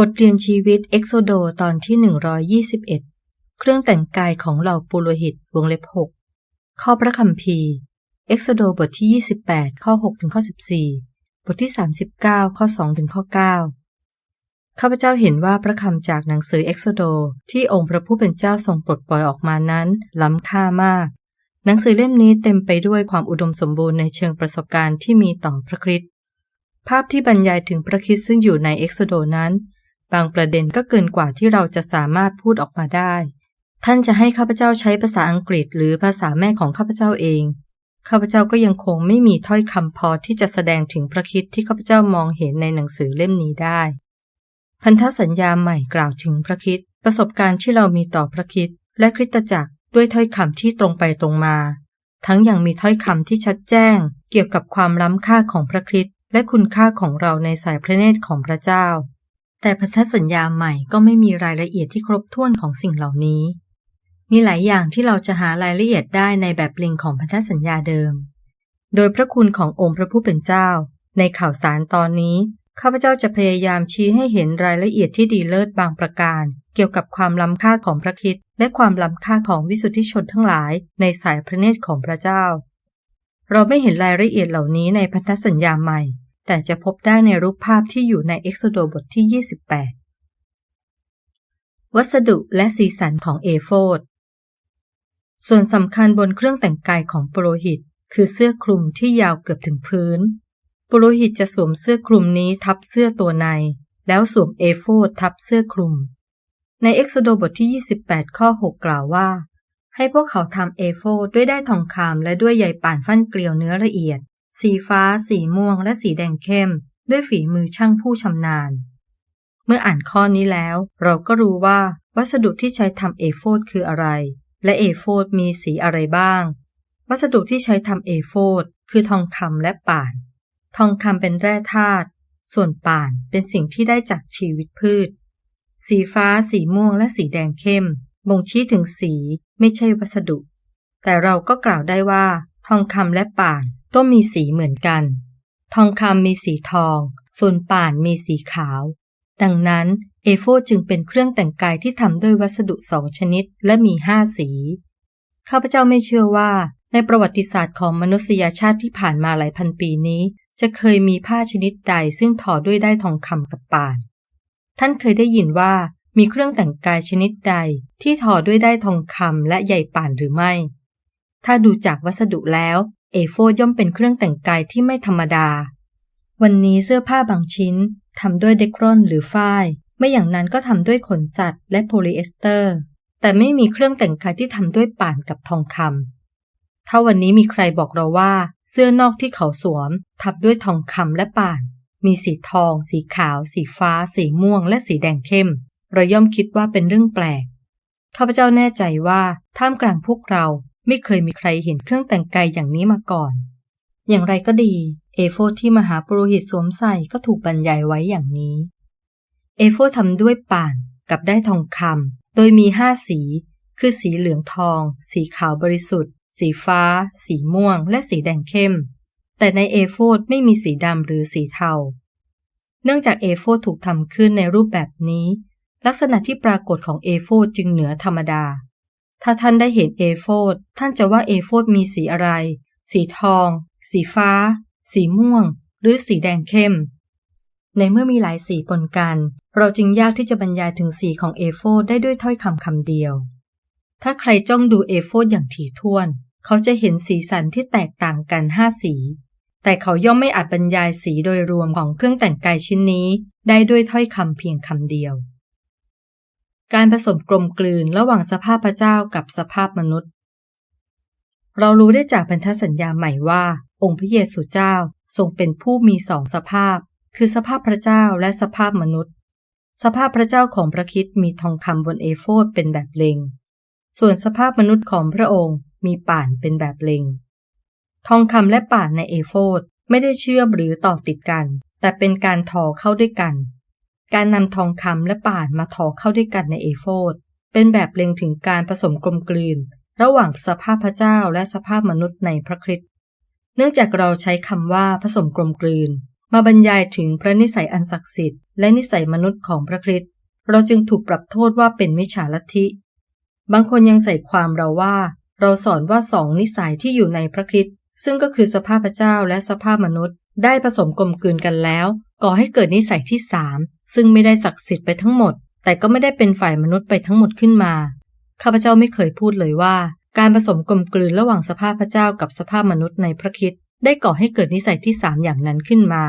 บทเรียนชีวิตเอ็กโซโดตอนที่ 121 เครื่องแต่งกายของเหล่าปุโรหิตวงเล็บ 6 ข้อพระคัมภีร์เอ็กโซโดบทที่ 28 ข้อ6ถึงข้อ14 บทที่ 39 ข้อ2ถึงข้อ 9 ข้าพเจ้าเห็นว่าพระคำจากหนังสือเอ็กโซโดที่องค์พระผู้เป็นเจ้าทรงปลดปล่อยออกมานั้น ล้ำค่ามาก หนังสือเล่มนี้เต็มไปด้วยความอุดมสมบูรณ์ในเชิงประสบการณ์ที่มีต่อพระคริสต์ภาพที่บรรยายถึงพระคริสต์ซึ่งอยู่ในเอ็กโซโดนั้น บางประเด็นก็เกินกว่าที่เราจะสามารถพูดออกมาได้ ท่านจะให้ข้าพเจ้าใช้ภาษาอังกฤษหรือภาษาแม่ของข้าพเจ้าเอง ข้าพเจ้าก็ยังคงไม่มีถ้อยคำพอที่จะแสดงถึงพระคิดที่ข้าพเจ้ามองเห็นในหนังสือเล่มนี้ได้ พันธสัญญาใหม่กล่าวถึงพระคิดประสบการณ์ที่เรามีต่อพระคิดและคริสตจักรด้วยถ้อยคำที่ตรงไปตรงมา ทั้งยังมีถ้อยคำที่ชัดแจ้ง เกี่ยวกับความล้ำค่าของพระคริสต์และคุณค่าของเราในสายพระเนตรของพระเจ้า แต่พันธสัญญาใหม่ก็ไม่มีรายละเอียดที่ครบถ้วนของสิ่งเหล่านี้ มีหลายอย่างที่เราจะหารายละเอียดได้ในแบบลิงของพันธสัญญาเดิม โดยพระคุณขององค์พระผู้เป็นเจ้า ในข่าวสารตอนนี้ข้าพเจ้าจะพยายามชี้ให้เห็นรายละเอียดที่ดีเลิศบางประการ เกี่ยวกับความล้ำค่าของพระคิดและความล้ำค่าของวิสุทธิชนทั้งหลายในสายพระเนตรของพระเจ้า เราไม่เห็นรายละเอียดเหล่านี้ในพันธสัญญาใหม่ แต่จะพบได้ในรูปภาพที่อยู่ในเอ็กโซโดบทที่ 28 วัสดุและสีสันของเอโฟดส่วนสำคัญบนเครื่องแต่งกายของปุโรหิต คือเสื้อคลุมที่ยาวเกือบถึงพื้น ปุโรหิตจะสวมเสื้อคลุมนี้ทับเสื้อตัวใน แล้วสวมเอโฟดทับเสื้อคลุม ในเอ็กโซโดบทที่ 28 ข้อ 6 กล่าวว่า ให้พวกเขาทำเอโฟดด้วยได้ทองคำและด้วยใยป่านฟั่นเกลียวเนื้อละเอียด สีฟ้า สีม่วง และสีแดงเข้ม ด้วยฝีมือช่างผู้ชำนาญ เมื่ออ่านข้อนี้แล้ว เราก็รู้ว่าวัสดุที่ใช้ทำเอโฟดคืออะไร และเอโฟดมีสีอะไรบ้าง วัสดุที่ใช้ทำเอโฟดคือทองคำและป่าน ทองคำเป็นแร่ธาตุส่วนป่านเป็นสิ่งที่ได้จากชีวิตพืช สีฟ้า สีม่วง และสีแดงเข้ม บ่งชี้ถึงสีไม่ใช่วัสดุ แต่เราก็กล่าวได้ว่า ทองคำและป่าน ก็มีสีเหมือนกัน ทองคำมีสีทอง ส่วนป่านมีสีขาว ดังนั้นเอโฟจึงเป็นเครื่องแต่งกายที่ทำด้วยวัสดุสองชนิดและมีห้าสีข้าพเจ้าไม่เชื่อว่า ในประวัติศาสตร์ของมนุษยชาติที่ผ่านมาหลายพันปีนี้ จะเคยมีผ้าชนิดใดซึ่งทอด้วยได้ทองคำกับป่าน ท่านเคยได้ยินว่ามีเครื่องแต่งกายชนิดใดที่ทอด้วยได้ทองคำและใยป่านหรือไม่ ถ้าดูจากวัสดุแล้ว เอโฟย่อมเป็นเครื่องแต่งกายที่ไม่ธรรมดา วันนี้เสื้อผ้าบางชิ้นทำด้วยเดกรอนหรือฝ้าย ไม่อย่างนั้นก็ทำด้วยขนสัตว์และโพลีเอสเตอร์ แต่ไม่มีเครื่องแต่งกายที่ทำด้วยป่านกับทองคำถ้าวันนี้มีใครบอกเราว่า เสื้อนอกที่เขาสวม ทับด้วยทองคำและป่าน มีสีทอง สีขาว สีฟ้า สีม่วง และสีแดงเข้ม เราย่อมคิดว่าเป็นเรื่องแปลกข้าพเจ้าแน่ใจว่าท่ามกลางพวกเรา ไม่เคยมีใครเห็นเครื่องแต่งกายอย่างนี้มาก่อน อย่างไรก็ดี เอโฟที่มหาปุโรหิตสวมใส่ก็ถูกบรรยายไว้อย่างนี้ เอโฟทำด้วยป่านกับได้ทองคำโดยมีห้าสี คือสีเหลืองทอง สีขาวบริสุทธิ์ สีฟ้า สีม่วง และสีแดงเข้ม แต่ในเอโฟดไม่มีสีดำหรือสีเทา เนื่องจากเอโฟถูกทำขึ้นในรูปแบบนี้ ลักษณะที่ปรากฏของเอโฟจึงเหนือธรรมดา ถ้าท่านได้เห็นเอโฟดท่านจะว่าเอโฟดมีสีอะไร สีทอง สีฟ้า สีม่วง หรือสีแดงเข้ม ในเมื่อมีหลายสีปนกัน เราจึงยากที่จะบรรยายถึงสีของเอโฟดได้ด้วยถ้อยคำคำเดียว ถ้าใครจ้องดูเอโฟดอย่างถี่ถ้วน เขาจะเห็นสีสันที่แตกต่างกันห้าสีแต่เขาย่อมไม่อาจบรรยายสีโดยรวมของเครื่องแต่งกายชิ้นนี้ ได้ด้วยถ้อยคำเพียงคำเดียว การผสมกลมกลืนระหว่างสภาพพระเจ้ากับสภาพมนุษย์ เรารู้ได้จากพันธสัญญาใหม่ว่า องค์พระเยซูเจ้าทรงเป็นผู้มีสองสภาพ คือสภาพพระเจ้าและสภาพมนุษย์ สภาพพระเจ้าของพระคิดมีทองคำบนเอโฟดเป็นแบบเลงส่วนสภาพมนุษย์ของพระองค์มีป่านเป็นแบบเลงทองคำและป่านในเอโฟดไม่ได้เชื่อมหรือต่อติดกัน แต่เป็นการทอเข้าด้วยกัน การนำทองคำและป่านมาทอเข้าด้วยกันในเอโฟดเป็นแบบเล็งถึงการผสมกลมกลืน ระหว่างสภาพพระเจ้าและสภาพมนุษย์ในพระคริสต์เนื่องจากเราใช้คำว่าผสมกลมกลืน มาบรรยายถึงพระนิสัยอันศักดิ์สิทธิ์และนิสัยมนุษย์ของพระคริสต์เราจึงถูกปรับโทษว่าเป็นมิจฉาลัทธิ บางคนยังใส่ความเราว่า เราสอนว่าสองนิสัยที่อยู่ในพระคริสต์ซึ่งก็คือสภาพพระเจ้าและสภาพมนุษย์ ได้ผสมกลมกลืนกันแล้ว ก่อให้เกิดนิสัยที่สาม ซึ่งไม่ได้ศักดิ์สิทธิ์ไปทั้งหมด แต่ก็ไม่ได้เป็นฝ่ายมนุษย์ไปทั้งหมดขึ้นมา ข้าพเจ้าไม่เคยพูดเลยว่า การผสมกลมกลืนระหว่างสภาพพระเจ้ากับสภาพมนุษย์ในพระคริสต์ได้ก่อให้เกิดนิสัยที่สามอย่างนั้นขึ้นมา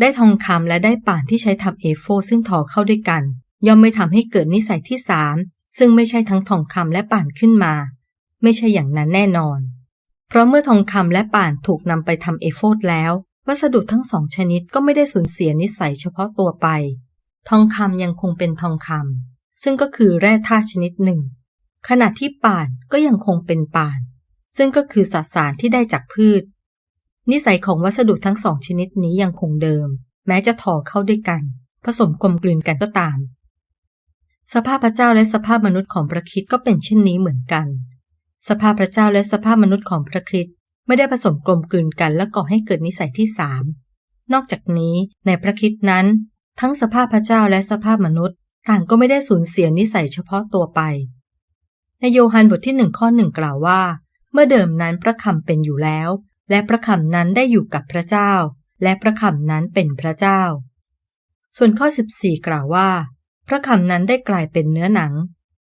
ได้ทองคำและได้ป่านที่ใช้ทำเอโฟซึ่งทอเข้าด้วยกัน ย่อมไม่ทำให้เกิดนิสัยที่สามซึ่งไม่ใช่ทั้งทองคำและป่านขึ้นมา ไม่ใช่อย่างนั้นแน่นอน เพราะเมื่อทองคำและป่านถูกนำไปทำเอโฟดแล้ว วัสดุทั้งสองชนิดก็ไม่ได้สูญเสียนิสัยเฉพาะตัวไป ทองคำยังคงเป็นทองคำซึ่งก็คือแร่ธาตุชนิดหนึ่ง ขณะที่ป่านก็ยังคงเป็นป่าน ซึ่งก็คือสสารที่ได้จากพืช นิสัยของวัสดุทั้งสองชนิดนี้ยังคงเดิม แม้จะถอเข้าด้วยกัน ผสมกลมกลืนกันก็ตาม สภาพพระเจ้าและสภาพมนุษย์ของพระคริสต์ก็เป็นเช่นนี้เหมือนกัน สภาพพระเจ้าและสภาพมนุษย์ของพระคริสต์ ไม่ได้ผสมกลมกลืนกันและก่อให้เกิดนิสัยที่สามนอกจากนี้ในพระคริสต์นั้น ทั้งสภาพพระเจ้าและสภาพมนุษย์ ต่างก็ไม่ได้สูญเสียนิสัยเฉพาะตัวไป ในโยฮันบทที่หนึ่งข้อหนึ่งกล่าวว่า เมื่อเดิมนั้นพระคำเป็นอยู่แล้ว และพระคำนั้นได้อยู่กับพระเจ้า และพระคำนั้นเป็นพระเจ้า ส่วนข้อ 14 กล่าวว่า พระคำนั้นได้กลายเป็นเนื้อหนัง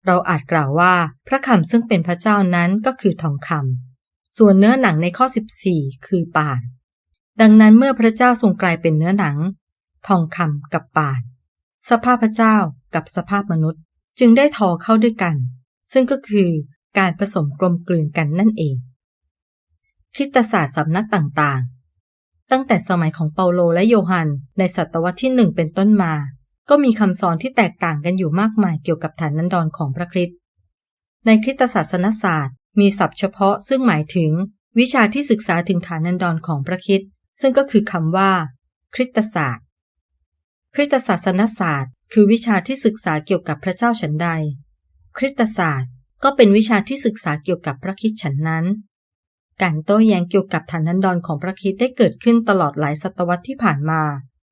เราอาจกล่าวว่า พระคำซึ่งเป็นพระเจ้านั้นก็คือทองคำ ส่วนเนื้อหนังในข้อ 14 คือป่าน ดังนั้นเมื่อพระเจ้าทรงกลายเป็นเนื้อหนัง ทองคำกับป่าน สภาพพระเจ้ากับสภาพมนุษย์ จึงได้ทอเข้าด้วยกัน ซึ่งก็คือการผสมกลมกลืนกันนั่นเอง คริสตศาสตร์สำนักต่างๆ ตั้งแต่สมัยของเปาโลและโยฮันในศตวรรษที่หนึ่งเป็นต้นมา ก็มีคำสอนที่แตกต่างกันอยู่มากมายเกี่ยวกับฐานันดรของพระคริสต์ในคริสตศาสนศาสตร์ มีศัพท์เฉพาะซึ่งหมายถึง วิชาที่ศึกษาถึงฐานันดรของพระคริสต์ซึ่งก็คือคำว่า คริสตศาสตร์ คริสตศาสนศาสตร์ คือวิชาที่ศึกษาเกี่ยวกับพระเจ้าฉันใด คริสตศาสตร์ ก็เป็นวิชาที่ศึกษาเกี่ยวกับพระคริสต์ฉันนั้น การโต้แย้งเกี่ยวกับฐานันดรของพระคริสต์ได้เกิดขึ้นตลอดหลายศตวรรษที่ผ่านมา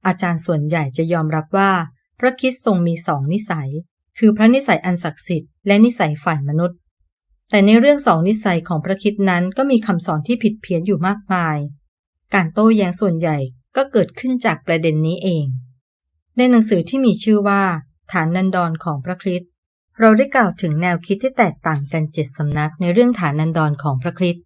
อาจารย์ส่วนใหญ่จะยอมรับว่า พระคริสต์ทรงมีสองนิสัย คือพระนิสัยอันศักดิ์สิทธิ์และนิสัยฝ่ายมนุษย์ แต่ในเรื่องสองนิสัยของพระคริสต์นั้นก็มีคำสอนที่ผิดเพี้ยนอยู่มากมาย การโต้แย้งส่วนใหญ่ก็เกิดขึ้นจากประเด็นนี้เอง ในหนังสือที่มีชื่อว่า ฐานนันดรของพระคริสต์เราได้กล่าวถึงแนวคิดที่แตกต่างกันเจ็ดสำนักในเรื่องฐานันดรของพระคริสต์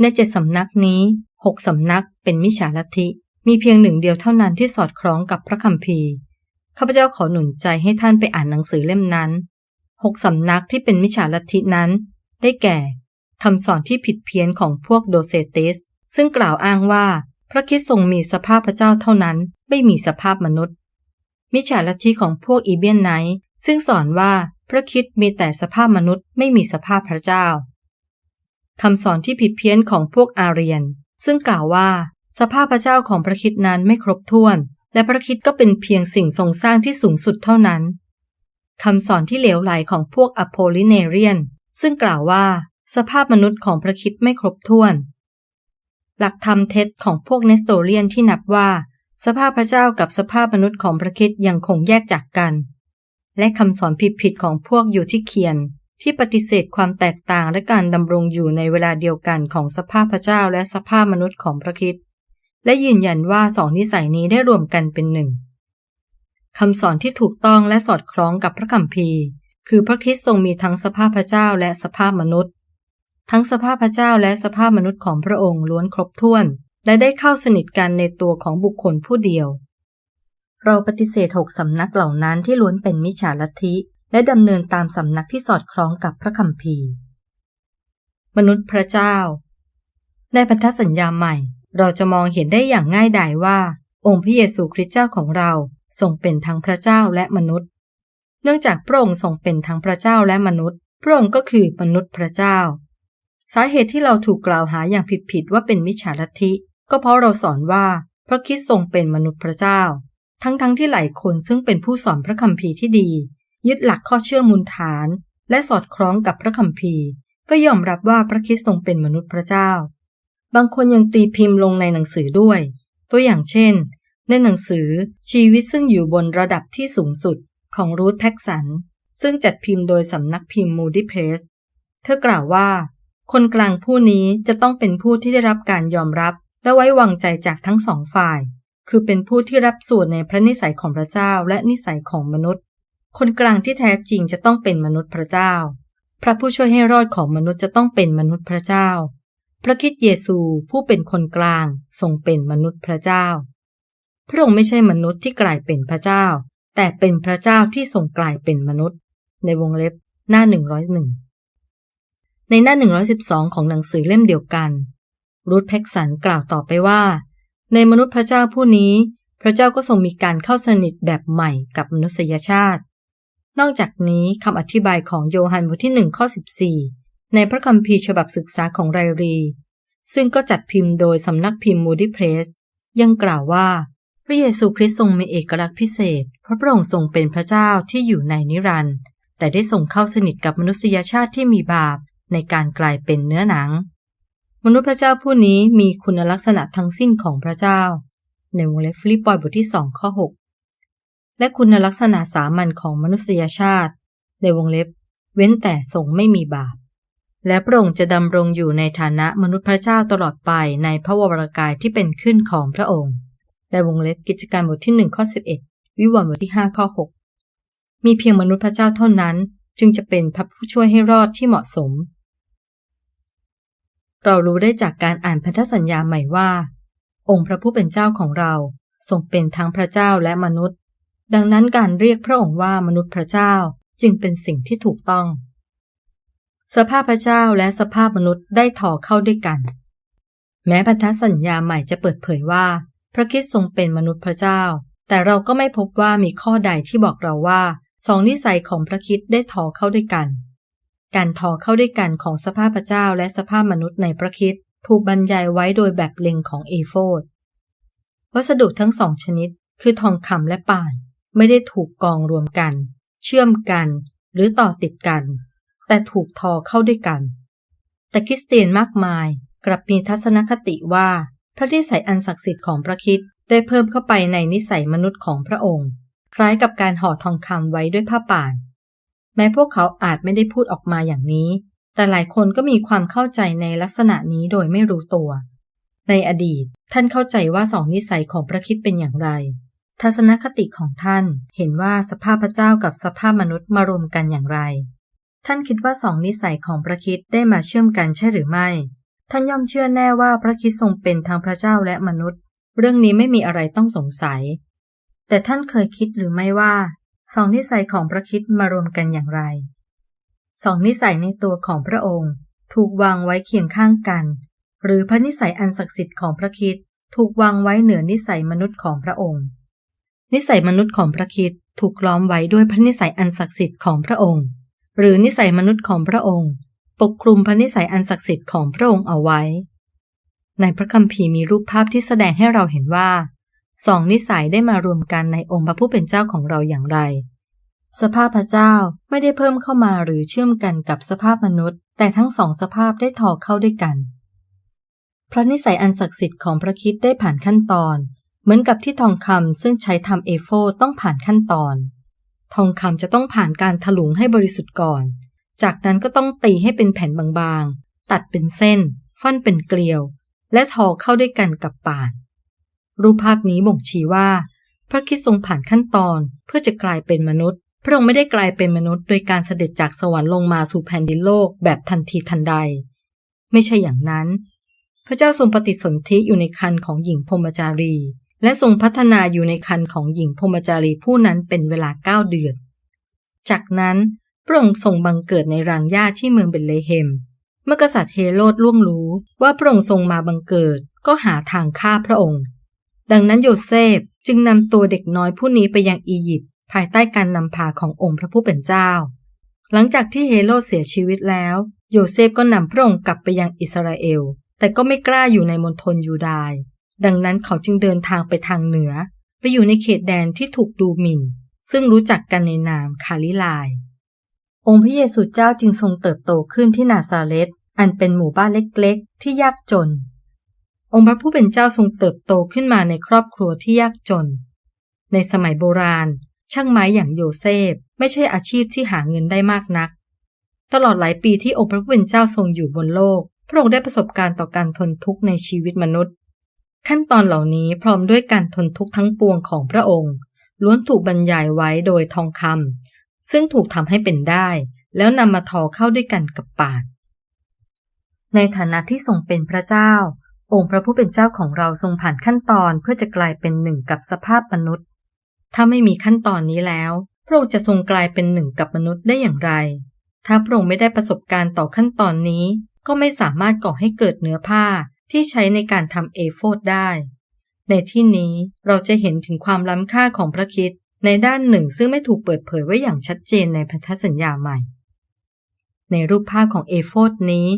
ในเจ็ดสำนักนี้หกสำนักเป็นมิจฉาลัทธิ มีเพียงหนึ่งเดียวเท่านั้นที่สอดคล้องกับพระคัมภีร์ข้าพเจ้าขอหนุนใจให้ท่านไปอ่านหนังสือเล่มนั้นหกสำนักที่เป็นมิจฉาลัทธินั้น ได้แก่คำสอนที่ผิดเพี้ยนของพวกโดเซติส ซึ่งกล่าวอ้างว่าพระคริสต์ทรงมีสภาพพระเจ้าเท่านั้น ไม่มีสภาพมนุษย์ มิจฉาลัทธิของพวกอีเบียนไนท์ซึ่งสอนว่าพระคริสต์มีแต่สภาพมนุษย์ไม่มีสภาพพระเจ้าคำสอนที่ผิดเพี้ยนของพวกอาเรียน ซึ่งกล่าวว่าสภาพพระเจ้าของพระคริสต์นั้นไม่ครบถ้วน และพระคริสต์ก็เป็นเพียงสิ่งทรงสร้างที่สูงสุดเท่านั้นคำสอนที่เหลวไหลของพวกอโพลิเนเรียน ซึ่งกล่าวว่าสภาพมนุษย์ของพระคริสต์ไม่ครบถ้วน หลักธรรมเท็จของพวกเนสโตเรียนที่นับว่า สภาพพระเจ้ากับสภาพมนุษย์ของพระคริสต์ยังคงแยกจากกัน และคำสอนผิดๆของพวกอยู่ที่เคียน ที่ปฏิเสธความแตกต่างและการดำรงอยู่ในเวลาเดียวกันของสภาพพระเจ้าและสภาพมนุษย์ของพระคริสต์และยืนยันว่าสองนิสัยนี้ได้รวมกันเป็นหนึ่งคำสอนที่ถูกต้องและสอดคล้องกับพระคัมภีร์ คือพระคริสต์ทรงมีทั้งสภาพพระเจ้าและสภาพมนุษย์ ทั้งสภาพพระเจ้าและสภาพมนุษย์ของพระองค์ล้วนครบถ้วน และได้เข้าสนิทกันในตัวของบุคคลผู้เดียว เราปฏิเสธหกสำนักเหล่านั้นที่ล้วนเป็นมิจฉาลัทธิ และดำเนินตามสำนักที่สอดคล้องกับพระคัมภีร์ มนุษย์พระเจ้า ในพันธสัญญาใหม่ เราจะมองเห็นได้อย่างง่ายดายว่า องค์พระเยซูคริสต์เจ้าของเราทรงเป็นทั้งพระเจ้าและมนุษย์ เนื่องจากพระองค์ทรงเป็นทั้งพระเจ้าและมนุษย์ พระองค์ก็คือมนุษย์พระเจ้า สาเหตุที่เราถูกกล่าวหาอย่างผิดๆว่าเป็นมิจฉาลัทธิ ก็เพราะเราสอนว่าพระคริสต์ทรงเป็นมนุษย์พระเจ้า ทั้งๆทที่หลายคนซึ่งเป็นผู้สอนพระคัมภีร์ที่ดี ยึดหลักข้อเชื่อมูลฐาน และสอดคล้องกับพระคัมภีร์ ก็ยอมรับว่าพระคริสต์ทรงเป็นมนุษย์พระเจ้า บางคนยังตีพิมพ์ลงในหนังสือด้วย ตัวอย่างเช่น ในหนังสือชีวิตซึ่งอยู่บนระดับที่สูงสุด ของรูธแพ็กสัน ซึ่งจัดพิมพ์โดยสำนักพิมพ์มูดี้เพรสเธอกล่าวว่า คนกลางผู้นี้จะต้องเป็นผู้ที่ได้รับการยอมรับและไว้วางใจจากทั้งสองฝ่าย คือเป็นผู้ที่รับส่วนในพระนิสัยของพระเจ้าและนิสัยของมนุษย์ คนกลางที่แท้จริงจะต้องเป็นมนุษย์พระเจ้า พระผู้ช่วยให้รอดของมนุษย์จะต้องเป็นมนุษย์พระเจ้า พระคิดเยซูผู้เป็นคนกลางทรงเป็นมนุษย์พระเจ้า พระองค์ไม่ใช่มนุษย์ที่กลายเป็นพระเจ้า แต่เป็นพระเจ้าที่ทรงกลายเป็นมนุษย์ ในวงเล็บหน้า 101 ในหน้า 112 ของหนังสือเล่มเดียวกัน รูธแพ็กสันกล่าวต่อไปว่า ในมนุษย์พระเจ้าผู้นี้ พระเจ้าก็ทรงมีการเข้าสนิทแบบใหม่กับมนุษยชาติ นอกจากนี้คำอธิบายของโยฮันบทที่1ข้อ14 ในพระคัมภีร์ฉบับศึกษาของไรรี ซึ่งก็จัดพิมพ์โดยสำนักพิมพ์มูดี้เพรสยังกล่าวว่า ระเยซูคริสต์ทรงมีเอกลักษณ์พิเศษ เพราะพระองค์ทรงเป็นพระเจ้าที่อยู่ในนิรันดร์แต่ได้ทรงเข้าสนิทกับมนุษยชาติที่มีบาปในการกลายเป็นเนื้อหนัง มนุษย์พระเจ้าผู้นี้มีคุณลักษณะทั้งสิ้นของพระเจ้า ในวงเล็บฟิลิปปอยบทที่สองข้อ 6 และคุณลักษณะสามัญของมนุษยชาติ ในวงเล็บ เว้นแต่ทรงไม่มีบาป และพระองค์จะดำรงอยู่ในฐานะมนุษย์พระเจ้าตลอดไปในพระวรากายที่เป็นขึ้นของพระองค์ ในวงเล็บกิจการบทที่ 1 ข้อ 11 วิวรณ์บทที่ 5 ข้อ 6 มีเพียงมนุษย์พระเจ้าเท่านั้น จึงจะเป็นพระผู้ช่วยให้รอดที่เหมาะสม เรารู้ได้จากการอ่านพันธสัญญาใหม่ว่า องค์พระผู้เป็นเจ้าของเราทรงเป็นทั้งพระเจ้าและมนุษย์ ดังนั้นการเรียกพระองค์ว่ามนุษย์พระเจ้าจึงเป็นสิ่งที่ถูกต้อง สภาพพระเจ้าและสภาพมนุษย์ได้ถ่อเข้าด้วยกัน แม้พันธสัญญาใหม่จะเปิดเผยว่า พระคิดทรงเป็นมนุษย์พระเจ้า แต่เราก็ไม่พบว่ามีข้อใดที่บอกเราว่าสองนิสัยของพระคิดได้ถอเข้าด้วยกัน การทอเข้าด้วยกันของสภาพพระเจ้าและสภาพมนุษย์ในพระคิดถูกบรรยายไว้โดยแบบเล็งของเอโฟดวัสดุทั้งสองชนิด คือทองคำและป่าน ไม่ได้ถูกกองรวมกัน เชื่อมกันหรือต่อติดกัน แต่ถูกทอเข้าด้วยกัน แต่คริสเตียนมากมายกลับมีทัศนคติว่า พระนิสัยอันศักดิ์สิทธิ์ของพระคิดได้เพิ่มเข้าไปในนิสัยมนุษย์ของพระองค์ คล้ายกับการห่อทองคำไว้ด้วยผ้าป่าน แม้พวกเขาอาจไม่ได้พูดออกมาอย่างนี้ แต่หลายคนก็มีความเข้าใจในลักษณะนี้โดยไม่รู้ตัว ในอดีตท่านเข้าใจว่าสองนิสัยของพระคิดเป็นอย่างไร ทัศนคติของท่านเห็นว่าสภาพพระเจ้ากับสภาพมนุษย์มารวมกันอย่างไร ท่านคิดว่าสองนิสัยของพระคิดได้มาเชื่อมกันใช่หรือไม่ ท่านย่อมเชื่อแน่ว่าพระคิดทรงเป็นทั้งพระเจ้าและมนุษย์ เรื่องนี้ไม่มีอะไรต้องสงสัย แต่ท่านเคยคิดหรือไม่ว่าสองนิสัยของพระคิดมารวมกันอย่างไรสองนิสัยในตัวของพระองค์ ถูกวางไว้เคียงข้างกัน หรือพระนิสัยอันศักดิ์สิทธิ์ของพระคิดถูกวางไว้เหนือนิสัยมนุษย์ของพระองค์ นิสัยมนุษย์ของพระคิดถูกล้อมไว้ด้วยพระนิสัยอันศักดิ์สิทธิ์ของพระองค์ หรือนิสัยมนุษย์ของพระองค์ ปกคลุมพระนิสัยอันศักดิ์สิทธิ์ของพระองค์เอาไว้ ในพระคัมภีร์มีรูปภาพที่แสดงให้เราเห็นว่าสองนิสัยได้มารวมกันในองค์พระผู้เป็นเจ้าของเราอย่างไร สภาพพระเจ้าไม่ได้เพิ่มเข้ามาหรือเชื่อมกันกับสภาพมนุษย์ แต่ทั้งสองสภาพได้ทอเข้าด้วยกัน พระนิสัยอันศักดิ์สิทธิ์ของพระคิดได้ผ่านขั้นตอน เหมือนกับที่ทองคำซึ่งใช้ทำเอโฟต้องผ่านขั้นตอน ทองคำจะต้องผ่านการถลุงให้บริสุทธิ์ก่อน จากนั้นก็ต้องตีให้เป็นแผ่นบางๆ ตัดเป็นเส้นฟันเป็นเกลียว และทอเข้าด้วยกันกับป่าน รูปภาพนี้บ่งชี้ว่า พระคิดทรงผ่านขั้นตอนเพื่อจะกลายเป็นมนุษย์ พระองค์ไม่ได้กลายเป็นมนุษย์ โดยการเสด็จจากสวรรค์ลงมาสู่แผ่นดินโลกแบบทันทีทันใด ไม่ใช่อย่างนั้น พระเจ้าทรงปฏิสนธิอยู่ในคันของหญิงพรมจารี และทรงพัฒนาอยู่ในคันของหญิงพรมจารีผู้นั้นเป็นเวลาเก้าเดือนจากนั้น พระองค์ทรงบังเกิดในรังหญ้าที่เมืองเบลเลเฮม เมื่อกษัตริย์เฮโรดล่วงรู้ว่าพระองค์ทรงมาบังเกิดก็หาทางฆ่าพระองค์ ดังนั้นโยเซฟจึงนำตัวเด็กน้อยผู้นี้ไปยังอียิปต์ภายใต้การนำพาขององค์พระผู้เป็นเจ้า หลังจากที่เฮโรดเสียชีวิตแล้ว โยเซฟก็นำพระองค์กลับไปยังอิสราเอล แต่ก็ไม่กล้าอยู่ในมณฑลยูดาห์ดังนั้นเขาจึงเดินทางไปทางเหนือ ไปอยู่ในเขตแดนที่ถูกดูหมิ่น ซึ่งรู้จักกันในนามคาลิลาย องค์พระเยซูเจ้าจึงทรงเติบโตขึ้นที่นาซาเรตอันเป็นหมู่บ้านเล็กๆ ที่ยากจน องค์พระผู้เป็นเจ้าทรงเติบโตขึ้นมาในครอบครัวที่ยากจน ในสมัยโบราณ ช่างไม้อย่างโยเซฟไม่ใช่อาชีพที่หาเงินได้มากนัก ตลอดหลายปีที่องค์พระผู้เป็นเจ้าทรงอยู่บนโลก พระองค์ได้ประสบการณ์ต่อการทนทุกข์ในชีวิตมนุษย์ ขั้นตอนเหล่านี้พร้อมด้วยการทนทุกข์ทั้งปวงของพระองค์ ล้วนถูกบรรยายไว้โดยทองคำ ซึ่งถูกทำให้เป็นได้ แล้วนำมาทอเข้าด้วยกันกับปาดในฐานะที่ทรงเป็นพระเจ้า องค์พระผู้เป็นเจ้าของเราทรงผ่านขั้นตอนเพื่อจะกลายเป็นหนึ่งกับสภาพมนุษย์ ถ้าไม่มีขั้นตอนนี้แล้ว พระองค์จะทรงกลายเป็นหนึ่งกับมนุษย์ได้อย่างไร ถ้าพระองค์ไม่ได้ประสบการณ์ต่อขั้นตอนนี้ ก็ไม่สามารถก่อให้เกิดเนื้อผ้าที่ใช้ในการทำเอโฟดได้ ในที่นี้เราจะเห็นถึงความล้ำค่าของพระคิด ในด้านหนึ่งซึ่งไม่ถูกเปิดเผยไว้อย่างชัดเจนในพันธสัญญาใหม่ ในรูปภาพของเอโฟดนี้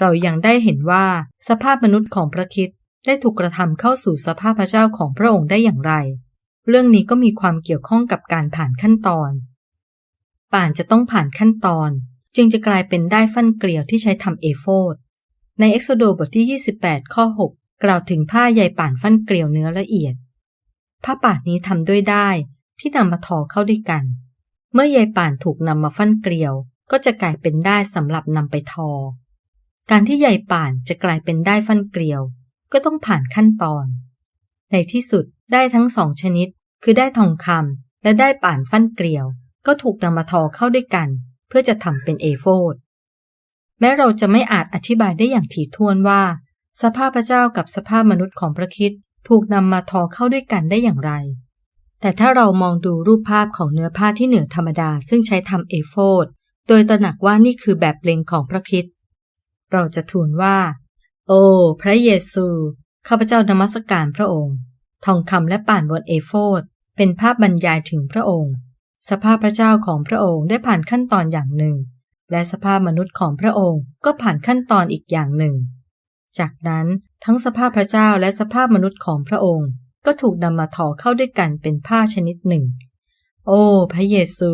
เรายังได้เห็นว่าสภาพมนุษย์ของพระคิดได้ถูกกระทำเข้าสู่สภาพพระเจ้าของพระองค์ได้อย่างไร เรื่องนี้ก็มีความเกี่ยวข้องกับการผ่านขั้นตอน ป่านจะต้องผ่านขั้นตอน จึงจะกลายเป็นได้ฟันเกลียวที่ใช้ทำเอโฟดในเอ็กโซโดบทที่ 28 ข้อ 6 กล่าวถึงผ้าใยป่านฟันเกลียวเนื้อละเอียด ผ้าป่านนี้ทำด้วยได้ ที่นำมาทอเข้าด้วยกัน เมื่อใยป่านถูกนำมาฟั่นเกลียว ก็จะกลายเป็นได้สำหรับนำไปทอ การที่ใยป่านจะกลายเป็นได้ฟั่นเกลียว ก็ต้องผ่านขั้นตอน ในที่สุดได้ทั้งสองชนิด คือได้ทองคำและได้ป่านฟั่นเกลียว ก็ถูกนำมาทอเข้าด้วยกัน เพื่อจะทำเป็นเอโฟดแม้เราจะไม่อาจอธิบายได้อย่างถี่ถ้วนว่า สภาพพระเจ้ากับสภาพมนุษย์ของพระคิดถูกนำมาทอเข้าด้วยกันได้อย่างไร แต่ถ้าเรามองดูรูปภาพของเนื้อผ้าที่เหนือธรรมดาซึ่งใช้ทำเอโฟดโดยตระหนักว่านี่คือแบบเลงของพระคิดเราจะทูลว่า โอ้ พระเยซู ข้าพเจ้านมัสการพระองค์ ทองคำและป่านบนเอโฟดเป็นภาพบรรยายถึงพระองค์ สภาพพระเจ้าของพระองค์ได้ผ่านขั้นตอนอย่างหนึ่ง และสภาพมนุษย์ของพระองค์ก็ผ่านขั้นตอนอีกอย่างหนึ่ง จากนั้นทั้งสภาพพระเจ้าและสภาพมนุษย์ของพระองค์ ก็ถูกนำมาทอเข้าด้วยกันเป็นผ้าชนิดหนึ่ง โอ้ พระเยซู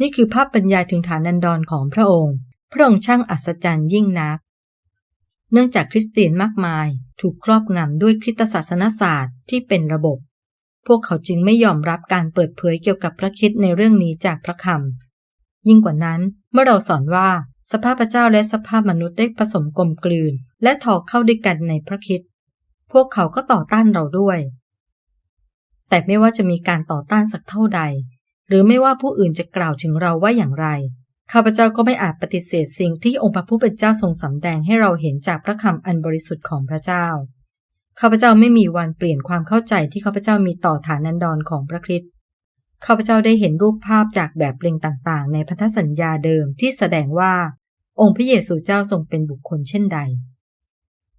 นี่คือภาพบรรยายถึงฐานันดรของพระองค์ พระองค์ช่างอัศจรรย์ยิ่งนัก เนื่องจากคริสเตียนมากมายถูกครอบงำด้วยคริสตศาสนศาสตร์ที่เป็นระบบ พวกเขาจึงไม่ยอมรับการเปิดเผยเกี่ยวกับพระคิดในเรื่องนี้จากพระคำยิ่งกว่านั้นเมื่อเราสอนว่าสภาพพระเจ้าและสภาพมนุษย์ได้ผสมกลมกลืน และถอเข้าด้วยกันในพระคิด พวกเขาก็ต่อต้านเราด้วย แต่ไม่ว่าจะมีการต่อต้านสักเท่าใด หรือไม่ว่าผู้อื่นจะกล่าวถึงเราว่าอย่างไร ข้าพเจ้าก็ไม่อาจปฏิเสธสิ่งที่องค์พระผู้เป็นเจ้าทรงสำแดงให้เราเห็นจากพระคำอันบริสุทธิ์ของพระเจ้า ข้าพเจ้าไม่มีวันเปลี่ยนความเข้าใจที่ข้าพเจ้ามีต่อฐานันดรของพระคริสต์ข้าพเจ้าได้เห็นรูปภาพจากแบบเปล่งต่างๆ ในพันธสัญญาเดิมที่แสดงว่า องค์พระเยซูเจ้าทรงเป็นบุคคลเช่นใด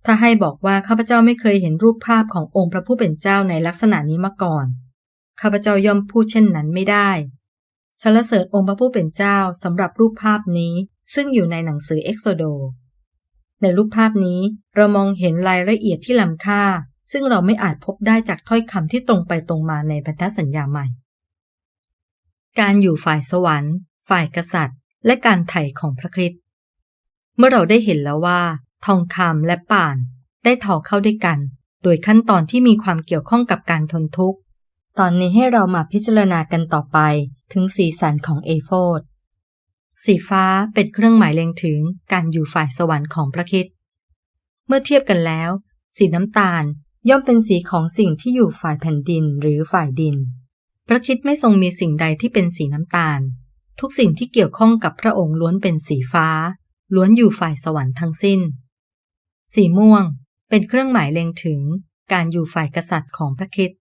ถ้าให้บอกว่าข้าพเจ้าไม่เคยเห็นรูปภาพขององค์พระผู้เป็นเจ้าในลักษณะนี้มาก่อน ข้าพเจ้าย่อมพูดเช่นนั้นไม่ได้สรรเสริญองค์พระผู้เป็นเจ้าสำหรับรูปภาพนี้ซึ่งอยู่ในหนังสือเอ็กโซโด ในรูปภาพนี้เรามองเห็นรายละเอียดที่ล้ำค่า ซึ่งเราไม่อาจพบได้จากถ้อยคำที่ตรงไปตรงมาในพันธสัญญาใหม่ การอยู่ฝ่ายสวรรค์ ฝ่ายกษัตริย์ และการไถ่ของพระคริสต์เมื่อเราได้เห็นแล้วว่า ทองคำและป่าน ได้ถอเข้าด้วยกัน โดยขั้นตอนที่มีความเกี่ยวข้องกับการทนทุกข์ ตอนนี้ให้เรามาพิจารณากันต่อไปถึงสีสันของเอโฟดสีฟ้าเป็นเครื่องหมายเล็งถึงการอยู่ฝ่ายสวรรค์ของพระคริสต์เมื่อเทียบกันแล้ว สีน้ำตาลย่อมเป็นสีของสิ่งที่อยู่ฝ่ายแผ่นดินหรือฝ่ายดิน พระคริสต์ไม่ทรงมีสิ่งใดที่เป็นสีน้ำตาล ทุกสิ่งที่เกี่ยวข้องกับพระองค์ล้วนเป็นสีฟ้า ล้วนอยู่ฝ่ายสวรรค์ทั้งสิ้น สีม่วงเป็นเครื่องหมายเล็งถึงการอยู่ฝ่ายกษัตริย์ของพระคริสต์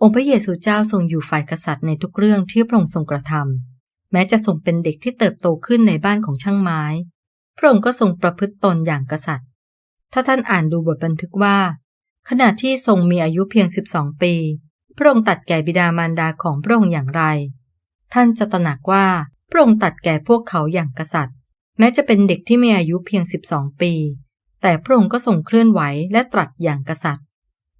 องค์พระเยซูเจ้าทรงอยู่ฝ่ายกษัตริย์ในทุกเรื่องที่พระองค์ทรงกระทำแม้จะทรงเป็นเด็กที่เติบโตขึ้นในบ้านของช่างไม้ พระองค์ก็ทรงประพฤติตนอย่างกษัตริย์ ถ้าท่านอ่านดูบทบันทึกว่า ขณะที่ทรงมีอายุเพียง 12 ปี พระองค์ตัดแก่บิดามารดาของพระองค์อย่างไร ท่านจะตระหนักว่าพระองค์ตัดแก่พวกเขาอย่างกษัตริย์ แม้จะเป็นเด็กที่มีอายุเพียง 12 ปี แต่พระองค์ก็ทรงเคลื่อนไหวและตรัสอย่างกษัตริย์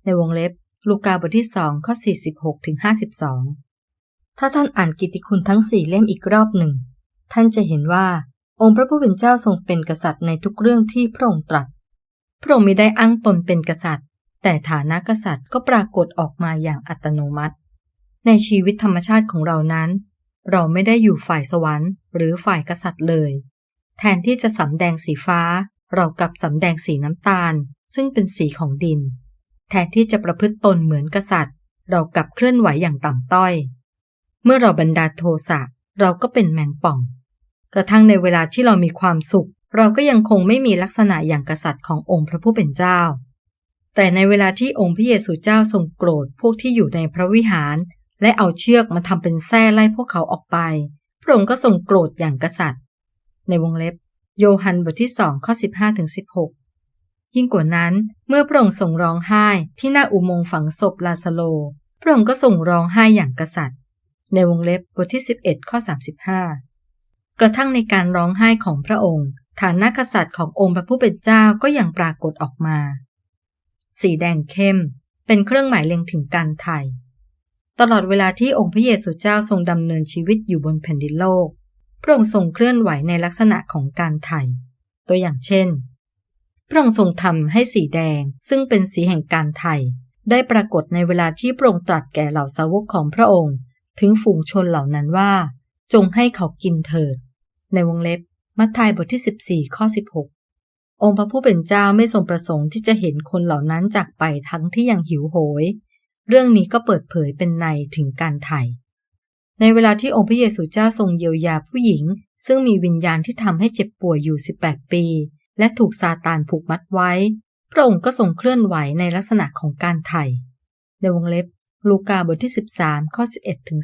ในวงเล็บ ลูกาบทที่สองข้อ 46ถึง52 ถ้าท่านอ่านกิตติคุณทั้งสี่เล่มอีกรอบหนึ่ง ท่านจะเห็นว่าองค์พระผู้เป็นเจ้าทรงเป็นกษัตริย์ในทุกเรื่องที่พระองค์ตรัส พระองค์ไม่ได้อ้างตนเป็นกษัตริย์ แต่ฐานะกษัตริย์ก็ปรากฏออกมาอย่างอัตโนมัติ ในชีวิตธรรมชาติของเรานั้น เราไม่ได้อยู่ฝ่ายสวรรค์ หรือฝ่ายกษัตริย์เลย แทนที่จะสำแดงสีฟ้า เรากับสำแดงสีน้ำตาล ซึ่งเป็นสีของดิน แทนที่จะประพฤติตนเหมือนกษัตริย์ เรากับเคลื่อนไหวอย่างต่ำต้อย เมื่อเราบรรดาโทสะเราก็เป็นแมงป่อง กระทั่งในเวลาที่เรามีความสุข เราก็ยังคงไม่มีลักษณะอย่างกษัตริย์ขององค์พระผู้เป็นเจ้า แต่ในเวลาที่องค์พระเยซูเจ้าทรงโกรธพวกที่อยู่ในพระวิหาร และเอาเชือกมาทำเป็นแส้ไล่พวกเขาออกไป พระองค์ก็ทรงโกรธอย่างกษัตริย์ ในวงเล็บ โยฮันบทที่สองข้อ15ถึง16ยิ่งกว่านั้นเมื่อพระองค์ทรงร้องไห้ที่หน้าอุโมงค์ฝังศพลาซาโล พระองค์ก็ทรงร้องไห้อย่างกษัตริย์ ในวงเล็บบทที่11ข้อ35กระทั่งในการร้องไห้ของพระองค์ ฐานะกษัตริย์ขององค์พระผู้เป็นเจ้าก็ยังปรากฏออกมา สีแดงเข้ม เป็นเครื่องหมายเล็งถึงการไถ่ตลอดเวลาที่องค์พระเยซูเจ้าทรงดำเนินชีวิตอยู่บนแผ่นดินโลก พระองค์ทรงเคลื่อนไหวในลักษณะของการไถ่ตัวอย่างเช่น พระองค์ทรงทำให้สีแดง ซึ่งเป็นสีแห่งการไถ่ได้ปรากฏในเวลาที่พระองค์ตรัสแก่เหล่าสาวกของพระองค์ ถึงฝูงชนเหล่านั้นว่า จงให้เขากินเถิด ในวงเล็บ มัทธิวบทที่ 14 ข้อ 16 องค์พระผู้เป็นเจ้าไม่ทรงประสงค์ที่จะเห็นคนเหล่านั้นจากไปทั้งที่ยังหิวโหย เรื่องนี้ก็เปิดเผยเป็นในถึงการไถ่ ในเวลาที่องค์พระเยซูเจ้าทรงเยียวยาผู้หญิง ซึ่งมีวิญญาณที่ทำให้เจ็บป่วยอยู่ 18 ปี และถูกซาตานผูกมัดไว้ พระองค์ก็ทรงเคลื่อนไหวในลักษณะของการไถ่ในวงเล็บ ลูกาบทที่ 13 ข้อ 11ถึง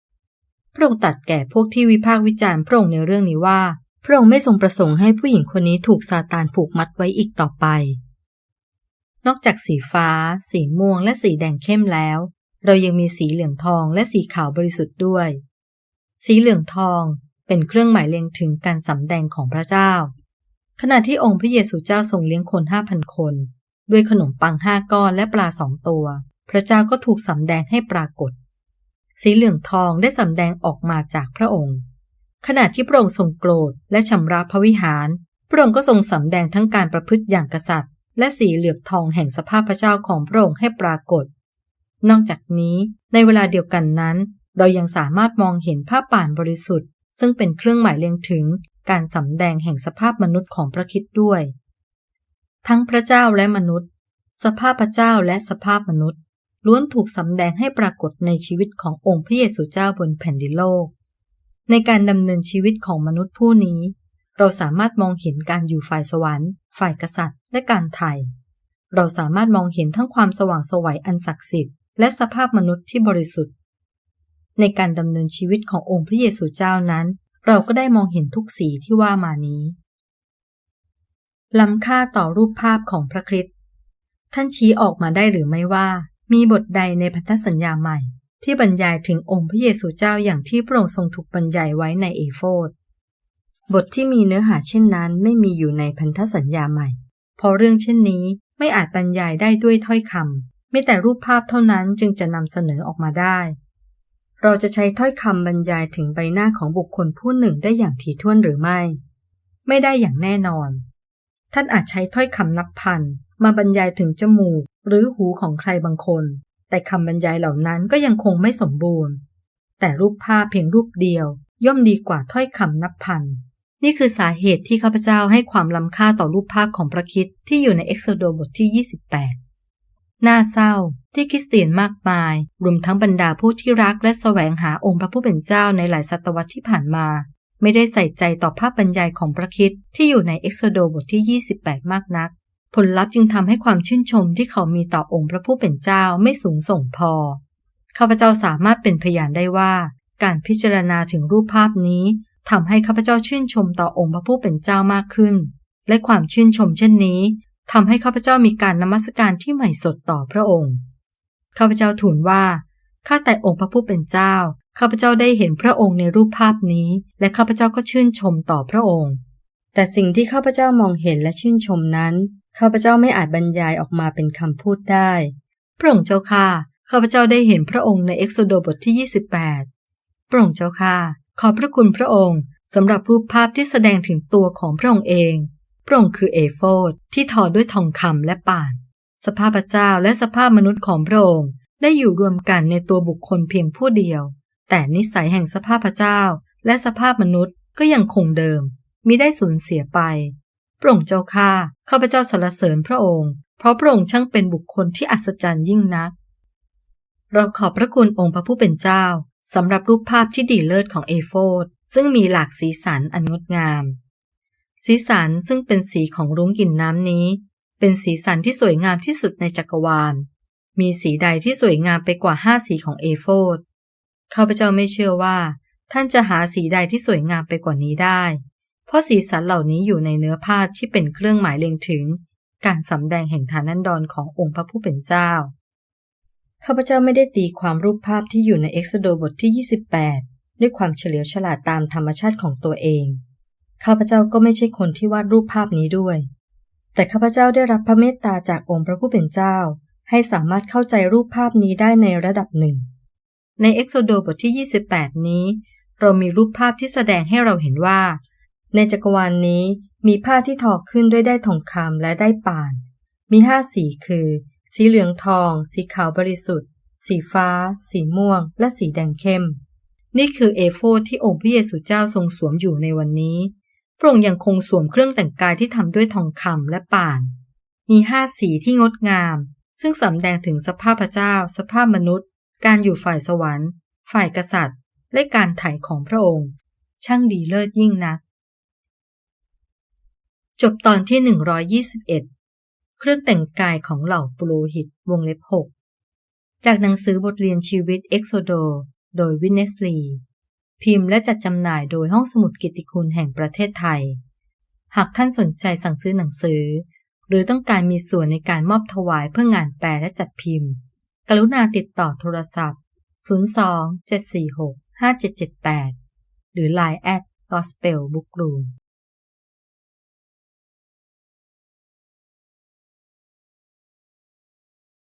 16 พระองค์ตรัสแก่พวกที่วิพากษ์วิจารณ์พระองค์ในเรื่องนี้ว่า พระองค์ไม่ทรงประสงค์ให้ผู้หญิงคนนี้ถูกซาตานผูกมัดไว้อีกต่อไปนอกจากสีฟ้า สีม่วง และสีแดงเข้มแล้ว เรายังมีสีเหลืองทองและสีขาวบริสุทธิ์ด้วย สีเหลืองทองเป็นเครื่องหมายเล็งถึงการสำแดงของพระเจ้า ขณะที่องค์พระเยซูเจ้าทรงเลี้ยงคนห้าพันคน ด้วยขนมปังห้าก้อนและปลาสองตัว พระเจ้าก็ถูกสำแดงให้ปรากฏ สีเหลืองทองได้สำแดงออกมาจากพระองค์ ขณะที่พระองค์ทรงโกรธและชำระพระวิหาร พระองค์ก็ทรงสำแดงทั้งการประพฤติอย่างกษัตริย์ และสีเหลืองทองแห่งสภาพพระเจ้าของพระองค์ให้ปรากฏ นอกจากนี้ในเวลาเดียวกันนั้น เรายังสามารถมองเห็นผ้าป่านบริสุทธิ์ ซึ่งเป็นเครื่องหมายเล็งถึงการสำแดงแห่งสภาพมนุษย์ของพระคิดด้วย ทั้งพระเจ้าและมนุษย์ สภาพพระเจ้าและสภาพมนุษย์ ล้วนถูกสำแดงให้ปรากฏในชีวิตขององค์พระเยซูเจ้าบนแผ่นดินโลก ในการดำเนินชีวิตของมนุษย์ผู้นี้ เราสามารถมองเห็นการอยู่ฝ่ายสวรรค์ ฝ่ายกษัตริย์ และการไถ่เราสามารถมองเห็นทั้งความสว่างสวัยอันศักดิ์สิทธิ์ และสภาพมนุษย์ที่บริสุทธิ์ ในการดำเนินชีวิตขององค์พระเยซูเจ้านั้น เราก็ได้มองเห็นทุกสีที่ว่ามานี้ล้ำค่าต่อรูปภาพของพระคริสต์ท่านชี้ออกมาได้หรือไม่ว่า มีบทใดในพันธสัญญาใหม่ ที่บรรยายถึงองค์พระเยซูเจ้าอย่างที่พระองค์ทรงถูกบรรยายไว้ในเอโฟดบทที่มีเนื้อหาเช่นนั้นไม่มีอยู่ในพันธสัญญาใหม่ เพราะเรื่องเช่นนี้ไม่อาจบรรยายได้ด้วยถ้อยคำ ไม่แต่รูปภาพเท่านั้นจึงจะนำเสนอออกมาได้ เราจะใช้ถ้อยคำบรรยายถึงใบหน้าของบุคคลผู้หนึ่งได้อย่างถี่ถ้วนหรือไม่ ไม่ได้อย่างแน่นอน ท่านอาจใช้ถ้อยคำนับพันมาบรรยายถึงจมูกหรือหูของใครบางคน แต่คำบรรยายเหล่านั้นก็ยังคงไม่สมบูรณ์ แต่รูปภาพเพียงรูปเดียว ย่อมดีกว่าถ้อยคำนับพันนี่คือสาเหตุที่ข้าพเจ้าให้ความล้ำค่าต่อรูปภาพของพระคิดที่อยู่ในเอ็กโซโดบทที่ 28 น่าเศร้าที่คริสเตียนมากมาย รวมทั้งบรรดาผู้ที่รักและแสวงหาองค์พระผู้เป็นเจ้าในหลายศตวรรษที่ผ่านมา ไม่ได้ใส่ใจต่อภาพบรรยายของพระคิดที่อยู่ในเอ็กโซโดบทที่ 28 มากนัก ผลลัพธ์จึงทำให้ความชื่นชมที่เขามีต่อองค์พระผู้เป็นเจ้าไม่สูงส่งพอ ข้าพเจ้าสามารถเป็นพยานได้ว่า การพิจารณาถึงรูปภาพนี้ทำให้ข้าพเจ้าชื่นชมต่อองค์พระผู้เป็นเจ้ามากขึ้น และความชื่นชมเช่นนี้ ทำให้ข้าพเจ้ามีการนมัสการที่ใหม่สดต่อพระองค์ ข้าพเจ้าทูลว่า ข้าแต่องค์พระผู้เป็นเจ้า ข้าพเจ้าได้เห็นพระองค์ในรูปภาพนี้ และข้าพเจ้าก็ชื่นชมต่อพระองค์ แต่สิ่งที่ข้าพเจ้ามองเห็นและชื่นชมนั้น ข้าพเจ้าไม่อาจบรรยายออกมาเป็นคำพูดได้ พระองค์เจ้าค่ะ ข้าพเจ้าได้เห็นพระองค์ในเอ็กโซโดบทที่ 28 พระองค์เจ้าค่ะ ขอบพระคุณพระองค์สำหรับรูปภาพที่แสดงถึงตัวของพระองค์เอง พระองค์คือเอโฟดที่ทอด้วยทองคำและป่าน สภาพพระเจ้าและสภาพมนุษย์ของพระองค์ได้อยู่รวมกันในตัวบุคคลเพียงผู้เดียว แต่นิสัยแห่งสภาพพระเจ้าและสภาพมนุษย์ก็ยังคงเดิมมิได้สูญเสียไปพระองค์เจ้าข้าข้าพเจ้าสรรเสริญพระองค์ เพราะพระองค์ช่างเป็นบุคคลที่อัศจรรย์ยิ่งนัก เราขอบพระคุณองค์พระผู้เป็นเจ้าสำหรับรูปภาพที่ดีเลิศของเอโฟดซึ่งมีหลากสีสันอันงดงาม สีสันซึ่งเป็นสีของรุ้งกินน้ำนี้ เป็นสีสันที่สวยงามที่สุดในจักรวาล มีสีใดที่สวยงามไปกว่าห้าสีของเอโฟดข้าพเจ้าไม่เชื่อว่า ท่านจะหาสีใดที่สวยงามไปกว่านี้ได้ เพราะสีสันเหล่านี้อยู่ในเนื้อผ้าที่เป็นเครื่องหมายเล็งถึง การสำแดงแห่งฐานันดรขององค์พระผู้เป็นเจ้า ข้าพเจ้าไม่ได้ตีความรูปภาพที่อยู่ในเอ็กโซโดบทที่ 28 ด้วยความเฉลียวฉลาดตามธรรมชาติของตัวเอง ข้าพเจ้าก็ไม่ใช่คนที่วาดรูปภาพนี้ด้วย แต่ข้าพเจ้าได้รับพระเมตตาจากองค์พระผู้เป็นเจ้า ให้สามารถเข้าใจรูปภาพนี้ได้ในระดับหนึ่ง ในเอ็กโซโดบทที่ 28 นี้ เรามีรูปภาพที่แสดงให้เราเห็นว่า ในจักรวาลนนี้มีผ้าที่ทอขึ้นด้วยได้ทองคำและได้ป่าน มีห้าสีคือ สีเหลืองทอง สีขาวบริสุทธิ์ สีฟ้า สีม่วง และสีแดงเข้ม นี่คือเอโฟที่องค์พระเยซูเจ้าทรงสวมอยู่ในวันนี้ พระองค์ยังคงสวมเครื่องแต่งกายที่ทำด้วยทองคำและป่าน มีห้าสีที่งดงาม ซึ่งสำแดงถึงสภาพพระเจ้า สภาพมนุษย์ การอยู่ฝ่ายสวรรค์ ฝ่ายกษัตริย์ และการไถ่ของพระองค์ ช่างดีเลิศยิ่งนัก จบตอนที่ 121 เครื่องแต่งกายของเหล่าปุโรหิตวงเล็บ 6 จากหนังสือบทเรียนชีวิตเอ็กโซโด โดยวินเนสลี พิมพ์และจัดจำหน่ายโดยห้องสมุดกิติคุณแห่งประเทศไทย หากท่านสนใจสั่งซื้อหนังสือ หรือต้องการมีส่วนในการมอบถวายเพื่องานแปลและจัดพิมพ์ กรุณาติดต่อโทรศัพท์ 02 746 5778 หรือ Line at Gospel Book Room